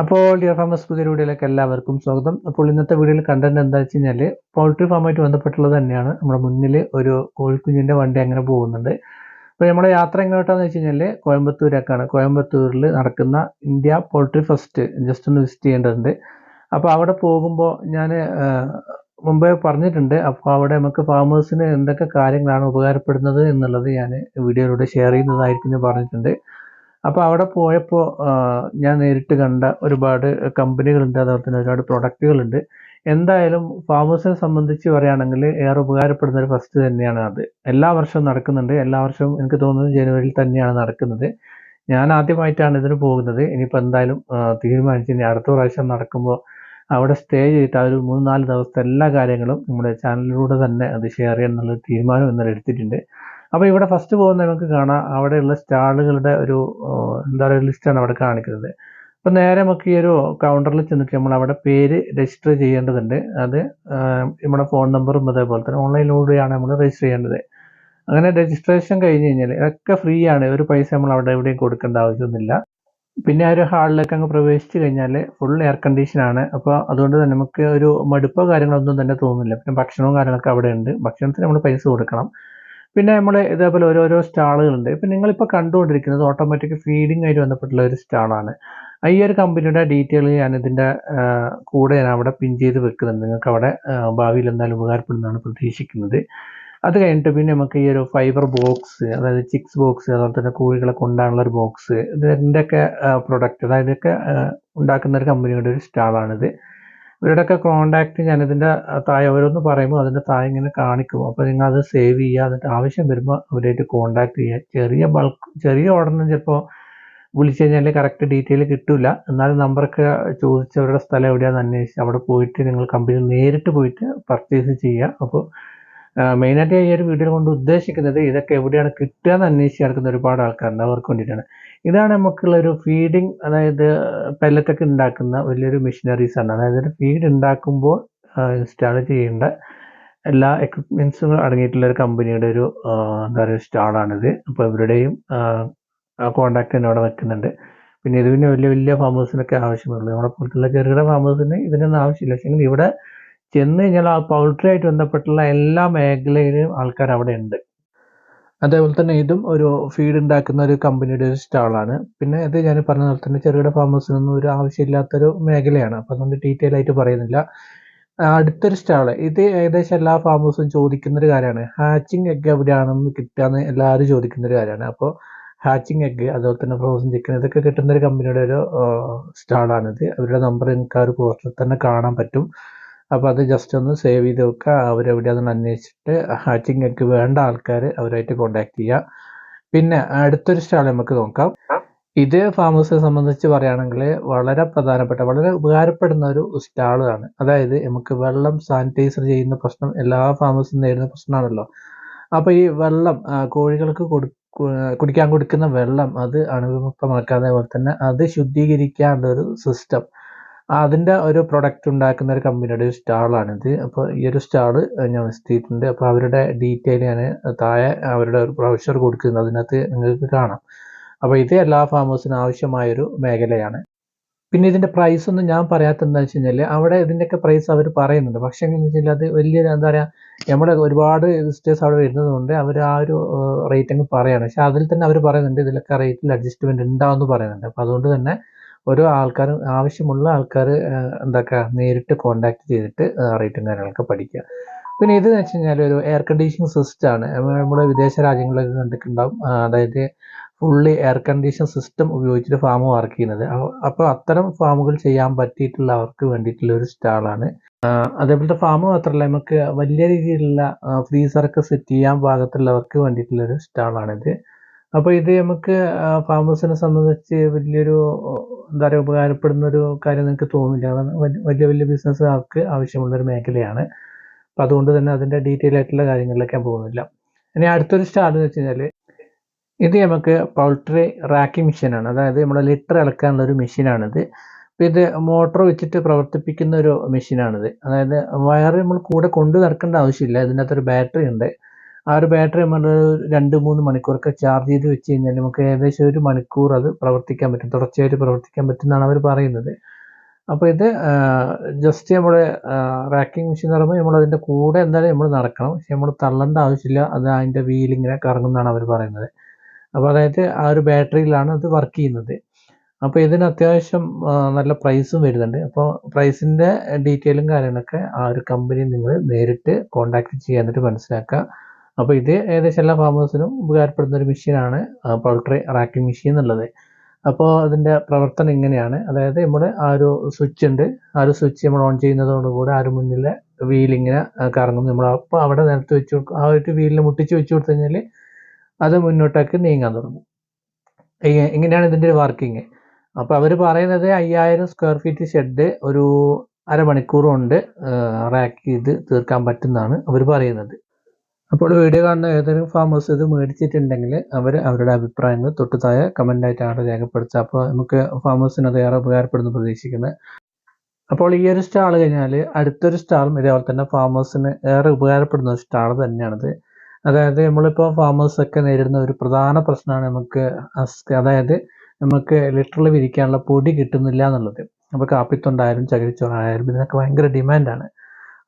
അപ്പോൾ dear farmers പുതിയ വീഡിയോയിലേക്ക് എല്ലാവർക്കും സ്വാഗതം. അപ്പോൾ ഇന്നത്തെ വീഡിയോയിൽ കണ്ടന്റ് എന്താ വെച്ച് കഴിഞ്ഞാൽ പോൾട്രി ഫാമായിട്ട് ബന്ധപ്പെട്ടുള്ളത് തന്നെയാണ്. നമ്മുടെ മുന്നിൽ ഒരു കോഴിക്കുഞ്ഞിന്റെ വണ്ടി അങ്ങനെ പോകുന്നുണ്ട്. അപ്പോൾ നമ്മുടെ യാത്ര എങ്ങോട്ടാന്ന് വെച്ച് കഴിഞ്ഞാൽ കോയമ്പത്തൂരേക്കാണ്. കോയമ്പത്തൂരിൽ നടക്കുന്ന ഇന്ത്യ പോൾട്രി ഫസ്റ്റ് ജസ്റ്റ് ഒന്ന് വിസിറ്റ് ചെയ്യേണ്ടതുണ്ട്. അപ്പോൾ അവിടെ പോകുമ്പോൾ ഞാൻ മുമ്പേ പറഞ്ഞിട്ടുണ്ട്. അപ്പോൾ അവിടെ നമുക്ക് ഫാമേഴ്സിന് എന്തൊക്കെ കാര്യങ്ങളാണ് ഉപകാരപ്പെടുന്നത് എന്നുള്ളത് ഞാൻ വീഡിയോയിലൂടെ ഷെയർ ചെയ്യുന്നതായിരിക്കും ഞാൻ പറഞ്ഞിട്ടുണ്ട്. അപ്പോൾ അവിടെ പോയപ്പോൾ ഞാൻ നേരിട്ട് കണ്ട ഒരുപാട് കമ്പനികളുണ്ട്. അതുപോലെ തന്നെ ഒരുപാട് പ്രൊഡക്റ്റുകളുണ്ട് എന്തായാലും ഫാമേഴ്സിനെ സംബന്ധിച്ച് പറയുകയാണെങ്കിൽ ഏറെ ഉപകാരപ്പെടുന്ന ഒരു ഫസ്റ്റ് തന്നെയാണ് അത്. എല്ലാ വർഷവും നടക്കുന്നുണ്ട്. എല്ലാ വർഷവും എനിക്ക് തോന്നുന്നത് ജനുവരിയിൽ തന്നെയാണ് നടക്കുന്നത്. ഞാൻ ആദ്യമായിട്ടാണ് ഇതിന് പോകുന്നത്. ഇനിയിപ്പോൾ എന്തായാലും തീരുമാനിച്ച് ഇനി അടുത്ത പ്രാവശ്യം നടക്കുമ്പോൾ അവിടെ സ്റ്റേ ചെയ്തിട്ട് ആ ഒരു മൂന്ന് നാല് ദിവസത്തെ എല്ലാ കാര്യങ്ങളും നമ്മുടെ ചാനലിലൂടെ തന്നെ അത് ഷെയർ ചെയ്യാൻ എന്നുള്ള തീരുമാനം ഇന്നലെ എടുത്തിട്ടുണ്ട്. അപ്പോൾ ഇവിടെ ഫസ്റ്റ് പോകുന്ന നമുക്ക് കാണാം. അവിടെയുള്ള സ്റ്റാളുകളുടെ ഒരു എന്താ പറയുക ലിസ്റ്റാണ് അവിടെ കാണിക്കുന്നത്. അപ്പോൾ നേരെ നമുക്ക് ഈ ഒരു കൗണ്ടറിൽ ചെന്നിട്ട് നമ്മൾ അവിടെ പേര് രജിസ്റ്റർ ചെയ്യേണ്ടതുണ്ട്. അത് നമ്മുടെ ഫോൺ നമ്പറും അതേപോലെ തന്നെ ഓൺലൈനിലൂടെയാണ് നമ്മൾ രജിസ്റ്റർ ചെയ്യേണ്ടത്. അങ്ങനെ രജിസ്ട്രേഷൻ കഴിഞ്ഞ് കഴിഞ്ഞാൽ ഇതൊക്കെ ഫ്രീ ആണ്. ഒരു പൈസ നമ്മൾ അവിടെ എവിടെയും കൊടുക്കേണ്ട ആവശ്യമൊന്നുമില്ല. പിന്നെ ആ ഒരു ഹാളിലേക്ക് അങ്ങ് പ്രവേശിച്ച് കഴിഞ്ഞാൽ ഫുൾ എയർ കണ്ടീഷൻ ആണ്. അപ്പോൾ അതുകൊണ്ട് തന്നെ നമുക്ക് ഒരു മടുപ്പോ കാര്യങ്ങളൊന്നും തന്നെ തോന്നുന്നില്ല. പിന്നെ ഭക്ഷണവും കാര്യങ്ങളൊക്കെ അവിടെ ഉണ്ട്. ഭക്ഷണത്തിന് നമ്മൾ പൈസ കൊടുക്കണം. പിന്നെ നമ്മൾ ഇതേപോലെ ഓരോരോ സ്റ്റാളുകളുണ്ട്. ഇപ്പം നിങ്ങളിപ്പോൾ കണ്ടുകൊണ്ടിരിക്കുന്നത് ഓട്ടോമാറ്റിക് ഫീഡിംഗ് ആയിട്ട് ബന്ധപ്പെട്ടുള്ള ഒരു സ്റ്റാളാണ്. ഈ ഒരു കമ്പനിയുടെ ഡീറ്റെയിൽ ഞാൻ ഇതിന്റെ കൂടെ ഞാൻ അവിടെ പിൻ ചെയ്ത് വെക്കുന്നുണ്ട്. നിങ്ങൾക്ക് അവിടെ ഭാവിയിൽ എന്തായാലും ഉപകാരപ്പെടുന്നതാണ് പ്രതീക്ഷിക്കുന്നത്. അത് കഴിഞ്ഞിട്ട് പിന്നെ നമുക്ക് ഈ ഒരു ഫൈബർ ബോക്സ് അതായത് ചിക്സ് ബോക്സ് അതുപോലെ തന്നെ കോഴികളെ കൊണ്ടാനുള്ള ഒരു ബോക്സ് ഇതിന്റെയൊക്കെ പ്രൊഡക്റ്റ് അതായത് ഇതൊക്കെ ഉണ്ടാക്കുന്ന ഒരു കമ്പനിയുടെ ഒരു സ്റ്റാളാണിത്. ഇവരുടെയൊക്കെ കോണ്ടാക്ട് ഞാനിതിന്റെ താഴെ ഓരോന്ന് പറയുമ്പോൾ അതിന്റെ താഴെ ഇങ്ങനെ കാണിക്കും അപ്പോൾ നിങ്ങൾ അത് സേവ് ചെയ്യുക. എന്നിട്ട് ആവശ്യം വരുമ്പോൾ അവരായിട്ട് കോണ്ടാക്ട് ചെയ്യുക. ചെറിയ ബൾക്ക് ചെറിയ ഓർഡറിന് ചിലപ്പോൾ വിളിച്ചു കഴിഞ്ഞാൽ കറക്റ്റ് ഡീറ്റെയിൽ കിട്ടില്ല എന്നാലും നമ്പറൊക്കെ ചോദിച്ച് അവരുടെ സ്ഥലം എവിടെയാണെന്ന് അന്വേഷിച്ച് അവിടെ പോയിട്ട് നിങ്ങൾ കമ്പനി നേരിട്ട് പോയിട്ട് പർച്ചേസ് ചെയ്യുക. അപ്പോൾ മെയിനായിട്ട് ഈ ഒരു വീഡിയോ കൊണ്ട് ഉദ്ദേശിക്കുന്നത് ഇതൊക്കെ എവിടെയാണ് കിട്ടുക എന്ന് അന്വേഷിച്ച് നടക്കുന്ന ഒരുപാട് ആൾക്കാരുണ്ട്. അവർക്ക് വേണ്ടിയിട്ടാണ്. ഇതാണ് നമുക്കുള്ള ഒരു ഫീഡിങ് അതായത് പെല്ലറ്റൊക്കെ ഉണ്ടാക്കുന്ന വലിയൊരു മെഷീനറീസ് ആണ്. അതായത് ഫീഡ് ഉണ്ടാക്കുമ്പോൾ ഇൻസ്റ്റാൾ ചെയ്യേണ്ട എല്ലാ എക്വിപ്മെൻസും അടങ്ങിയിട്ടുള്ള ഒരു കമ്പനിയുടെ ഒരു എന്താ പറയുക സ്റ്റാളാണിത് അപ്പോൾ ഇവരുടെയും കോണ്ടാക്ട് തന്നെ അവിടെ വെക്കുന്നുണ്ട്. പിന്നെ ഇത് പിന്നെ വലിയ വലിയ ഫാമേഴ്സിനൊക്കെ ആവശ്യമുള്ളൂ നമ്മളെ പോലത്തുള്ള ചെറുകിട ഫാമേഴ്സിന് ഇതിനൊന്നും ആവശ്യമില്ല. പക്ഷേ ഇവിടെ ചെന്ന് കഴിഞ്ഞാൽ ആ പൗൾട്രി ആയിട്ട് ബന്ധപ്പെട്ടുള്ള എല്ലാ മേഖലയിലും ആൾക്കാർ അവിടെ ഉണ്ട്. അതേപോലെ തന്നെ ഇതും ഒരു ഫീഡ് ഉണ്ടാക്കുന്ന ഒരു കമ്പനിയുടെ ഒരു സ്റ്റാളാണ് പിന്നെ ഇത് ഞാൻ പറഞ്ഞ പോലെ തന്നെ ചെറുകിട ഫാമേഴ്സിനൊന്നും ഒരു ആവശ്യമില്ലാത്തൊരു മേഖലയാണ്. അപ്പോൾ അതുകൊണ്ട് ഡീറ്റെയിൽ ആയിട്ട് പറയുന്നില്ല. അടുത്തൊരു സ്റ്റാൾ ഇത് ഏകദേശം എല്ലാ ഫാമേഴ്സും ചോദിക്കുന്ന ഒരു കാര്യമാണ്. ഹാച്ചിങ് എഗ് എവിടെയാണെന്ന് കിട്ടുകയെന്ന് എല്ലാവരും ചോദിക്കുന്ന ഒരു കാര്യമാണ്. അപ്പോൾ ഹാച്ചിങ് എഗ് അതുപോലെ തന്നെ ഫ്രോസൺ ചിക്കൻ ഇതൊക്കെ കിട്ടുന്ന ഒരു കമ്പനിയുടെ ഒരു സ്റ്റാളാണിത് അവരുടെ നമ്പർ നിങ്ങൾക്ക് ആ ഒരു പോസ്റ്ററിൽ തന്നെ കാണാൻ പറ്റും. അപ്പോൾ അത് ജസ്റ്റ് ഒന്ന് സേവ് ചെയ്ത് വെക്കുക. അവരെവിടെയാണെന്ന് അന്വേഷിച്ചിട്ട് ഹാച്ചിങ് എഗ് വേണ്ട ആൾക്കാർ അവരായിട്ട് കോണ്ടാക്ട് ചെയ്യുക. പിന്നെ അടുത്തൊരു സ്റ്റാൾ നമുക്ക് നോക്കാം. ഇത് ഫാമേഴ്സിനെ സംബന്ധിച്ച് പറയുകയാണെങ്കിൽ വളരെ പ്രധാനപ്പെട്ട വളരെ ഉപകാരപ്പെടുന്ന ഒരു സ്റ്റാളാണ് അതായത് നമുക്ക് വെള്ളം സാനിറ്റൈസർ ചെയ്യുന്ന പ്രശ്നം എല്ലാ ഫാമേഴ്സും നേരിടുന്ന പ്രശ്നമാണല്ലോ. അപ്പോൾ ഈ വെള്ളം കോഴികൾക്ക് കൊടു കുടിക്കാൻ കൊടുക്കുന്ന വെള്ളം അത് അണുവിമുക്തമാക്കാതെ പോലെ തന്നെ അത് ശുദ്ധീകരിക്കാനുള്ള ഒരു സിസ്റ്റം അതിന്റെ ഒരു പ്രൊഡക്റ്റ് ഉണ്ടാക്കുന്ന ഒരു കമ്പനിയുടെ ഒരു സ്റ്റാളാണിത് അപ്പോൾ ഈ ഒരു സ്റ്റാൾ ഞാൻ എത്തിയിട്ടുണ്ട് അപ്പോൾ അവരുടെ ഡീറ്റെയിൽ ഞാൻ താഴെ അവരുടെ ഒരു ബ്രൗഷർ കൊടുക്കുന്നത് അതിനകത്ത് നിങ്ങൾക്ക് കാണാം. അപ്പോൾ ഇത് എല്ലാ ഫാമേഴ്സിനും ആവശ്യമായൊരു മേഖലയാണ്. പിന്നെ ഇതിന്റെ പ്രൈസ് ഒന്നും ഞാൻ പറയാത്ത എന്താ വെച്ച് കഴിഞ്ഞാൽ അവിടെ ഇതിന്റെയൊക്കെ പ്രൈസ് അവർ പറയുന്നുണ്ട്. പക്ഷേ എന്ന് വെച്ചാൽ അത് വലിയ എന്താ പറയുക നമ്മുടെ ഒരുപാട് വിസിറ്റേഴ്സ് അവിടെ വരുന്നത് കൊണ്ട് അവർ ആ ഒരു റേറ്റ് അങ്ങ് പറയാണ്. പക്ഷേ അതിൽ തന്നെ അവർ പറയുന്നുണ്ട് ഇതിലൊക്കെ റേറ്റിൽ അഡ്ജസ്റ്റ്മെന്റ് ഉണ്ടാവുമെന്ന് പറയുന്നുണ്ട്. അപ്പോൾ അതുകൊണ്ട് തന്നെ ഓരോ ആൾക്കാരും ആവശ്യമുള്ള ആൾക്കാർ എന്താക്കുക നേരിട്ട് കോണ്ടാക്ട് ചെയ്തിട്ട് റേറ്റും കാര്യങ്ങളൊക്കെ പഠിക്കുക. പിന്നെ ഇത് വെച്ച് കഴിഞ്ഞാൽ ഒരു എയർ കണ്ടീഷനിങ് സിസ്റ്റമാണ് നമ്മുടെ വിദേശ രാജ്യങ്ങളിലൊക്കെ കണ്ടിട്ടുണ്ടാവും. അതായത് ഫുള്ളി എയർ കണ്ടീഷൻ സിസ്റ്റം ഉപയോഗിച്ചിട്ട് ഫാം വർക്ക് ചെയ്യുന്നത്. അപ്പോൾ അത്തരം ഫാമുകൾ ചെയ്യാൻ പറ്റിയിട്ടുള്ളവർക്ക് വേണ്ടിയിട്ടുള്ള ഒരു സ്റ്റാളാണ് അതേപോലത്തെ ഫാം മാത്രമല്ല നമുക്ക് വലിയ രീതിയിലുള്ള ഫ്രീസറൊക്കെ സെറ്റ് ചെയ്യാൻ പാകത്തുള്ളവർക്ക് വേണ്ടിയിട്ടുള്ള ഒരു സ്റ്റാളാണിത് അപ്പോൾ ഇത് നമുക്ക് ഫാമേഴ്സിനെ സംബന്ധിച്ച് വലിയൊരു എന്താ പറയുക ഉപകാരപ്പെടുന്ന ഒരു കാര്യം നിങ്ങൾക്ക് തോന്നില്ല. വലിയ വലിയ ബിസിനസ്സുകാർക്ക് ആവശ്യമുള്ള ഒരു മേഖലയാണ്. അപ്പോൾ അതുകൊണ്ട് തന്നെ അതിന്റെ ഡീറ്റെയിൽ ആയിട്ടുള്ള കാര്യങ്ങളിലേക്ക് ഞാൻ പോകുന്നില്ല. ഇനി അടുത്തൊരു സ്റ്റാർട്ട് എന്ന് വെച്ച് കഴിഞ്ഞാൽ ഇത് നമുക്ക് പൗൾട്രി റാക്കിംഗ് മെഷീനാണ്. അതായത് നമ്മുടെ ലിറ്റർ ഇളക്കാനുള്ള ഒരു മെഷീനാണിത്. അപ്പോൾ ഇത് മോട്ടോർ വെച്ചിട്ട് പ്രവർത്തിപ്പിക്കുന്ന ഒരു മെഷീനാണിത്. അതായത് വയർ നമ്മൾ കൂടെ കൊണ്ടു നടക്കേണ്ട ആവശ്യമില്ല. ഇതിനകത്തൊരു ബാറ്ററി ഉണ്ട്. ആ ഒരു ബാറ്ററി നമ്മൾ രണ്ട് മൂന്ന് മണിക്കൂറൊക്കെ ചാർജ് ചെയ്ത് വെച്ച് കഴിഞ്ഞാൽ നമുക്ക് ഏകദേശം ഒരു മണിക്കൂർ അത് പ്രവർത്തിക്കാൻ പറ്റും. തുടർച്ചയായിട്ട് പ്രവർത്തിക്കാൻ പറ്റും എന്നാണ് അവർ പറയുന്നത്. അപ്പോൾ ഇത് ജസ്റ്റ് നമ്മുടെ റാക്കിംഗ് മെഷീൻ എന്ന് പറയുമ്പോൾ നമ്മൾ അതിന്റെ കൂടെ എന്തായാലും നമ്മൾ നടക്കണം. പക്ഷെ നമ്മൾ തള്ളേണ്ട ആവശ്യമില്ല. അത് അതിന്റെ വീലിങ്ങനെ കറങ്ങുന്നതാണ് അവർ പറയുന്നത്. അപ്പോൾ അതായത് ആ ഒരു ബാറ്ററിയിലാണ് അത് വർക്ക് ചെയ്യുന്നത്. അപ്പോൾ ഇതിന് അത്യാവശ്യം നല്ല പ്രൈസും വരുന്നുണ്ട്. അപ്പോൾ പ്രൈസിന്റെ ഡീറ്റെയിലും കാര്യങ്ങളൊക്കെ ആ ഒരു കമ്പനി നിങ്ങൾ നേരിട്ട് കോൺടാക്റ്റ് ചെയ്യാൻ എന്നിട്ട് മനസ്സിലാക്കുക. അപ്പോൾ ഇത് ഏകദേശം എല്ലാ ഫാമേഴ്സിനും ഉപകാരപ്പെടുന്ന ഒരു മെഷീനാണ് പൗൾട്രി റാക്കിംഗ് മെഷീൻ എന്നുള്ളത്. അപ്പോൾ അതിന്റെ പ്രവർത്തനം ഇങ്ങനെയാണ്. അതായത് നമ്മുടെ ആ ഒരു സ്വിച്ച് ഉണ്ട്. ആ ഒരു സ്വിച്ച് നമ്മൾ ഓൺ ചെയ്യുന്നതോടുകൂടി ആ ഒരു മുന്നിലെ വീലിങ്ങനെ കറങ്ങും. നമ്മൾ അപ്പോൾ അവിടെ നിലത്ത് വെച്ച് കൊടുക്കും ആ ഒരു വീലിൽ മുട്ടിച്ച് വെച്ച് കൊടുത്തു കഴിഞ്ഞാൽ അത് മുന്നോട്ടേക്ക് നീങ്ങാൻ തുടങ്ങും. ഇങ്ങനെയാണ് ഇതിന്റെ ഒരു വർക്കിംഗ് അപ്പോൾ അവർ പറയുന്നത് അയ്യായിരം സ്ക്വയർ ഫീറ്റ് ഷെഡ് ഒരു അരമണിക്കൂർ കൊണ്ട് റാക്ക് ചെയ്ത് തീർക്കാൻ പറ്റുന്നതാണ് അവർ പറയുന്നത്. അപ്പോൾ വീഡിയോ കാണുന്ന ഏതെങ്കിലും ഫാമേഴ്സ് ഇത് മേടിച്ചിട്ടുണ്ടെങ്കിൽ അവർ അവരുടെ അഭിപ്രായങ്ങൾ തൊട്ടുതായ താഴെ കമന്റ് ആയിട്ടാണ് രേഖപ്പെടുത്തുക. അപ്പോൾ നമുക്ക് ഫാമേഴ്സിന് അത് ഏറെ ഉപകാരപ്പെടുന്നു പ്രതീക്ഷിക്കുന്നത് അപ്പോൾ ഈ ഒരു സ്റ്റാൾ കഴിഞ്ഞാൽ അടുത്തൊരു സ്റ്റാളും ഇതേപോലെ തന്നെ ഫാമേഴ്സിന് ഏറെ ഉപകാരപ്പെടുന്ന സ്റ്റാൾ തന്നെയാണിത്. അതായത് നമ്മളിപ്പോൾ ഫാമേഴ്സ് ഒക്കെ നേരിടുന്ന ഒരു പ്രധാന പ്രശ്നമാണ് നമുക്ക് അതായത് നമുക്ക് ലിറ്ററിൽ വിരിക്കാനുള്ള പൊടി കിട്ടുന്നില്ല എന്നുള്ളത്. അപ്പോൾ കാപ്പിത്തൊണ്ടായാലും ചകിരിച്ചോറായാലും ഇതിനൊക്കെ ഭയങ്കര ഡിമാൻഡാണ്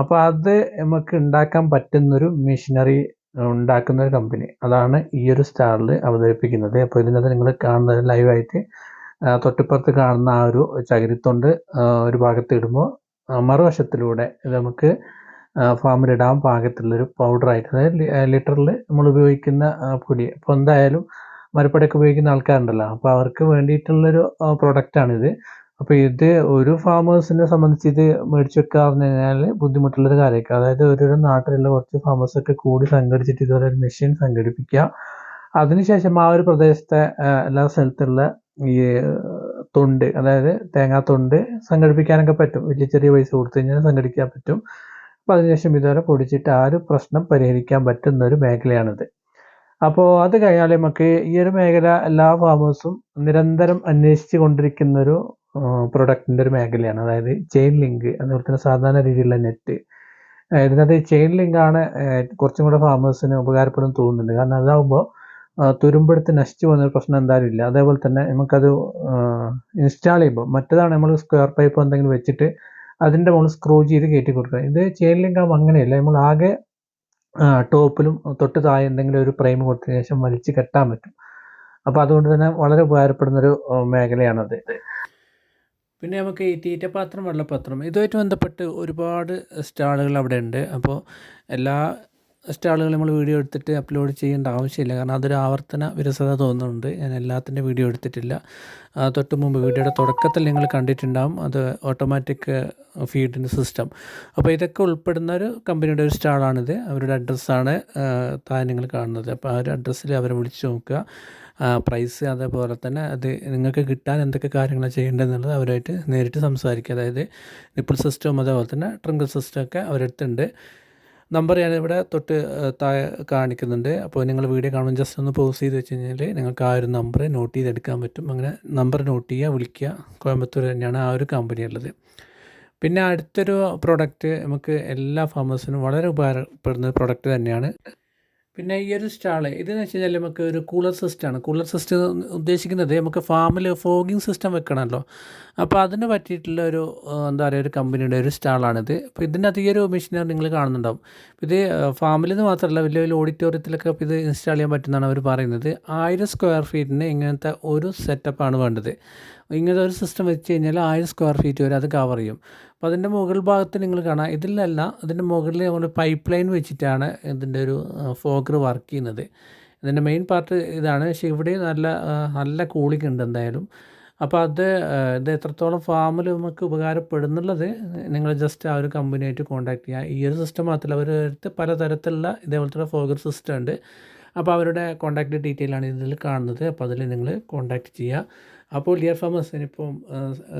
അപ്പോൾ അത് നമുക്ക് ഉണ്ടാക്കാൻ പറ്റുന്നൊരു മെഷീനറി ഉണ്ടാക്കുന്ന ഒരു കമ്പനി. അതാണ് ഈ ഒരു സ്റ്റാളിൽ അവതരിപ്പിക്കുന്നത്. അപ്പോൾ ഇതിനകത്ത് നിങ്ങൾ കാണുന്നത് ലൈവായിട്ട് തൊട്ടിപ്പുറത്ത് കാണുന്ന ആ ഒരു ചകിരിത്തൊണ്ട് ഒരു ഭാഗത്ത് ഇടുമ്പോൾ മറുവശത്തിലൂടെ ഇത് നമുക്ക് ഫാമിലിടാൻ പാകത്തിലുള്ളൊരു പൗഡറായിട്ട് അതായത് ലിറ്ററിൽ നമ്മൾ ഉപയോഗിക്കുന്ന പൊടി. അപ്പോൾ എന്തായാലും മരപ്പടയൊക്കെ ഉപയോഗിക്കുന്ന ആൾക്കാരുണ്ടല്ലോ. അപ്പോൾ അവർക്ക് വേണ്ടിയിട്ടുള്ളൊരു പ്രൊഡക്റ്റാണിത്. അപ്പോൾ ഇത് ഒരു ഫാമേഴ്സിനെ സംബന്ധിച്ച് ഇത് മേടിച്ച് വെക്കുക പറഞ്ഞു കഴിഞ്ഞാൽ ബുദ്ധിമുട്ടുള്ളൊരു കാര്യമൊക്കെ അതായത് ഓരോരോ നാട്ടിലുള്ള കുറച്ച് ഫാമേഴ്സൊക്കെ കൂടി സംഘടിച്ചിട്ട് ഇതുപോലെ ഒരു മെഷീൻ സംഘടിപ്പിക്കുക. അതിനുശേഷം ആ ഒരു പ്രദേശത്തെ എല്ലാ സ്ഥലത്തുള്ള ഈ തൊണ്ട് അതായത് തേങ്ങാ തൊണ്ട് സംഘടിപ്പിക്കാനൊക്കെ പറ്റും. വലിയ ചെറിയ പൈസ കൊടുത്തു കഴിഞ്ഞാൽ സംഘടിക്കാൻ പറ്റും. അപ്പോൾ അതിനുശേഷം ഇതുവരെ പൊടിച്ചിട്ട് ആ ഒരു പ്രശ്നം പരിഹരിക്കാൻ പറ്റുന്ന ഒരു മേഖലയാണിത്. അപ്പോൾ അത് കഴിഞ്ഞാൽ നമുക്ക് ഈ ഒരു മേഖല എല്ലാ ഫാമേഴ്സും നിരന്തരം അന്വേഷിച്ചു കൊണ്ടിരിക്കുന്ന ഒരു പ്രൊഡക്റ്റിന്റെ ഒരു മേഖലയാണ്. അതായത് ചെയിൻ ലിങ്ക് അതുപോലെ തന്നെ സാധാരണ രീതിയിലുള്ള നെറ്റ് ഇതിനകത്ത് ചെയിൻ ലിങ്ക് ആണ് ഏഹ്, കുറച്ചും കൂടെ ഫാമേഴ്സിന് ഉപകാരപ്പെടും തോന്നുന്നുണ്ട്. കാരണം അതാകുമ്പോൾ തുരുമ്പെടുത്ത് നശിച്ചു പോകുന്ന പ്രശ്നം എന്തായാലും ഇല്ല. അതേപോലെ തന്നെ നമുക്കത് ഇൻസ്റ്റാൾ ചെയ്യുമ്പോൾ മറ്റേതാണ് നമ്മൾ സ്ക്വയർ പൈപ്പ് എന്തെങ്കിലും വെച്ചിട്ട് അതിന്റെ മുകളിൽ സ്ക്രൂ ചെയ്ത് കയറ്റി കൊടുക്കുക. ഇത് ചെയിൻ ലിങ്ക് ആകുമ്പോൾ അങ്ങനെയല്ല. നമ്മൾ ആകെ ടോപ്പിലും തൊട്ട് താഴെ എന്തെങ്കിലും ഒരു പ്രൈം കൊടുത്തതിന് ശേഷം വലിച്ച് കെട്ടാൻ പറ്റും. അപ്പോൾ അതുകൊണ്ട് തന്നെ വളരെ ഉപകാരപ്പെടുന്നൊരു മേഖലയാണത്. പിന്നെ നമുക്ക് ഈ തീറ്റപാത്രം വെള്ളപാത്രം ഇതുമായിട്ട് ബന്ധപ്പെട്ട് ഒരുപാട് സ്റ്റാളുകൾ അവിടെ ഉണ്ട് അപ്പോൾ എല്ലാ സ്റ്റാളുകളും നമ്മൾ വീഡിയോ എടുത്തിട്ട് അപ്ലോഡ് ചെയ്യേണ്ട ആവശ്യമില്ല. കാരണം അതൊരു ആവർത്തന വിരസത തോന്നുന്നുണ്ട്. ഞാൻ എല്ലാത്തിന്റെ വീഡിയോ എടുത്തിട്ടില്ല. തൊട്ട് മുമ്പ് വീഡിയോയുടെ തുടക്കത്തിൽ നിങ്ങൾ കണ്ടിട്ടുണ്ടാകും അത് ഓട്ടോമാറ്റിക് ഫീഡിന്റെ സിസ്റ്റം. അപ്പോൾ ഇതൊക്കെ ഉൾപ്പെടുന്ന ഒരു കമ്പനിയുടെ ഒരു സ്റ്റാളാണിത്. അവരുടെ അഡ്രസ്സാണ് താൻ നിങ്ങൾ കാണുന്നത്. അപ്പോൾ ആ ഒരു അഡ്രസ്സിൽ അവരെ വിളിച്ച് നോക്കുക. പ്രൈസ് അതേപോലെ തന്നെ അത് നിങ്ങൾക്ക് കിട്ടാൻ എന്തൊക്കെ കാര്യങ്ങളാണ് ചെയ്യേണ്ടതെന്നുള്ളത് അവരുമായിട്ട് നേരിട്ട് സംസാരിക്കുക അതായത് നിപ്പിൾ സിസ്റ്റം അതേപോലെ തന്നെ ട്രിങ്കിൾ സിസ്റ്റം ഒക്കെ അവരടുത്തുണ്ട് നമ്പർ ഞാൻ ഇവിടെ തൊട്ട് താഴെ കാണിക്കുന്നുണ്ട്. അപ്പോൾ നിങ്ങൾ വീഡിയോ കാണുമ്പോൾ ജസ്റ്റ് ഒന്ന് പോസ് ചെയ്ത് വെച്ച് കഴിഞ്ഞാൽ നിങ്ങൾക്ക് ആ ഒരു നമ്പർ നോട്ട് ചെയ്തെടുക്കാൻ പറ്റും. അങ്ങനെ നമ്പർ നോട്ട് ചെയ്യുക വിളിക്കുക. കോയമ്പത്തൂർ തന്നെയാണ് ആ ഒരു കമ്പനി ഉള്ളത്. പിന്നെ അടുത്തൊരു പ്രോഡക്റ്റ് നമുക്ക് എല്ലാ ഫാമേഴ്സിനും വളരെ ഉപകാരപ്പെടുന്ന പ്രോഡക്റ്റ് തന്നെയാണ് പിന്നെ ഈ ഒരു സ്റ്റാൾ ഇതെന്ന് വെച്ച് കഴിഞ്ഞാൽ നമുക്ക് ഒരു കൂളർ സിസ്റ്റമാണ് കൂളർ സിസ്റ്റം ഉദ്ദേശിക്കുന്നത് നമുക്ക് ഫാമിൽ ഫോഗിങ് സിസ്റ്റം വെക്കണമല്ലോ. അപ്പോൾ അതിന് പറ്റിയിട്ടുള്ള ഒരു എന്താ പറയുക ഒരു കമ്പനിയുടെ ഒരു സ്റ്റാളാണിത്. അപ്പോൾ ഇതിനകത്ത് ഈ ഒരു മെഷീനാണ് നിങ്ങൾ കാണുന്നുണ്ടാവും. ഇത് ഫാമിൽ നിന്ന് മാത്രമല്ല വലിയ വലിയ ഓഡിറ്റോറിയത്തിലൊക്കെ ഇത് ഇൻസ്റ്റാൾ ചെയ്യാൻ പറ്റുന്നതാണ് അവർ പറയുന്നത്. ആയിരം സ്ക്വയർ ഫീറ്റിന് ഇങ്ങനത്തെ ഒരു സെറ്റപ്പാണ് വേണ്ടത്. ഇങ്ങനത്തെ ഒരു സിസ്റ്റം വെച്ച് കഴിഞ്ഞാൽ ആയിരം സ്ക്വയർ ഫീറ്റ് വരെ അത് കവർ ചെയ്യും. അപ്പോൾ അതിന്റെ മുകൾ ഭാഗത്ത് നിങ്ങൾ കാണാം ഇതിലല്ല അതിന്റെ മുകളിൽ നമ്മൾ പൈപ്പ് ലൈൻ വെച്ചിട്ടാണ് ഇതിന്റെ ഒരു ഫോഗർ വർക്ക് ചെയ്യുന്നത്. ഇതിന്റെ മെയിൻ പാർട്ട് ഇതാണ്. പക്ഷേ ഇവിടെ നല്ല നല്ല കൂളിംഗ് ഉണ്ട് എന്തായാലും. അപ്പോൾ അത് ഇത് എത്രത്തോളം ഫാമിൽ നമുക്ക് ഉപകാരപ്പെടുന്നുള്ളത് നിങ്ങൾ ജസ്റ്റ് ആ ഒരു കമ്പനിയായിട്ട് കോൺടാക്ട് ചെയ്യുക ഈ ഒരു സിസ്റ്റം മാത്രമല്ല അവരുടെ അടുത്ത് പലതരത്തിലുള്ള ഇതേപോലത്തെ ഫോഗർ സിസ്റ്റം ഉണ്ട്. അപ്പോൾ അവരുടെ കോൺടാക്റ്റ് ഡീറ്റെയിൽ ആണ് ഇതിൽ കാണുന്നത്. അപ്പോൾ അതിൽ നിങ്ങൾ കോൺടാക്റ്റ് ചെയ്യുക അപ്പോൾ ഡിയർ ഫാമേഴ്സ് ഇനിയിപ്പം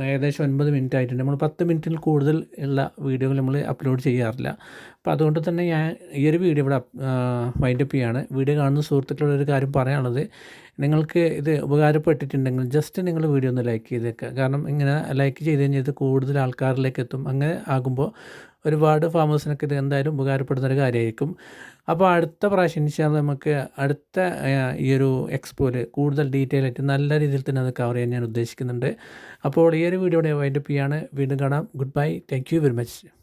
ഏകദേശം ഒൻപത് മിനിറ്റ് ആയിട്ടുണ്ട്. നമ്മൾ പത്ത് മിനിറ്റിൽ കൂടുതൽ ഉള്ള വീഡിയോകൾ നമ്മൾ അപ്ലോഡ് ചെയ്യാറില്ല. അപ്പോൾ അതുകൊണ്ട് തന്നെ ഞാൻ ഈ ഒരു വീഡിയോ ഇവിടെ വൈൻഡപ്പ് ചെയ്യാണ്. വീഡിയോ കാണുന്ന സുഹൃത്തുക്കളോട് ഒരു കാര്യം പറയാനുള്ളത്. നിങ്ങൾക്ക് ഇത് ഉപകാരപ്പെട്ടിട്ടുണ്ടെങ്കിൽ ജസ്റ്റ് നിങ്ങൾ വീഡിയോ ഒന്ന് ലൈക്ക് ചെയ്തേക്കുക കാരണം ഇങ്ങനെ ലൈക്ക് ചെയ്ത് കഴിഞ്ഞാൽ ഇത് കൂടുതൽ ആൾക്കാരിലേക്ക് എത്തും. അങ്ങനെ ആകുമ്പോൾ ഒരുപാട് ഫാമേഴ്സിനൊക്കെ ഇത് എന്തായാലും ഉപകാരപ്പെടുന്ന ഒരു കാര്യമായിരിക്കും. അപ്പോൾ അടുത്ത പ്രാവശ്യം ഇൻഷാൽ നമുക്ക് അടുത്ത ഈ ഒരു എക്സ്പോയിൽ കൂടുതൽ ഡീറ്റെയിൽ ആയിട്ട് നല്ല രീതിയിൽ തന്നെ അത് കവർ ചെയ്യാൻ ഞാൻ ഉദ്ദേശിക്കുന്നുണ്ട്. അപ്പോൾ ഈ ഒരു വീഡിയോയുടെ വൈൻഡപ്പ് ചെയ്യാണ്. വീണ്ടും കാണാം. Good bye. Thank you very much.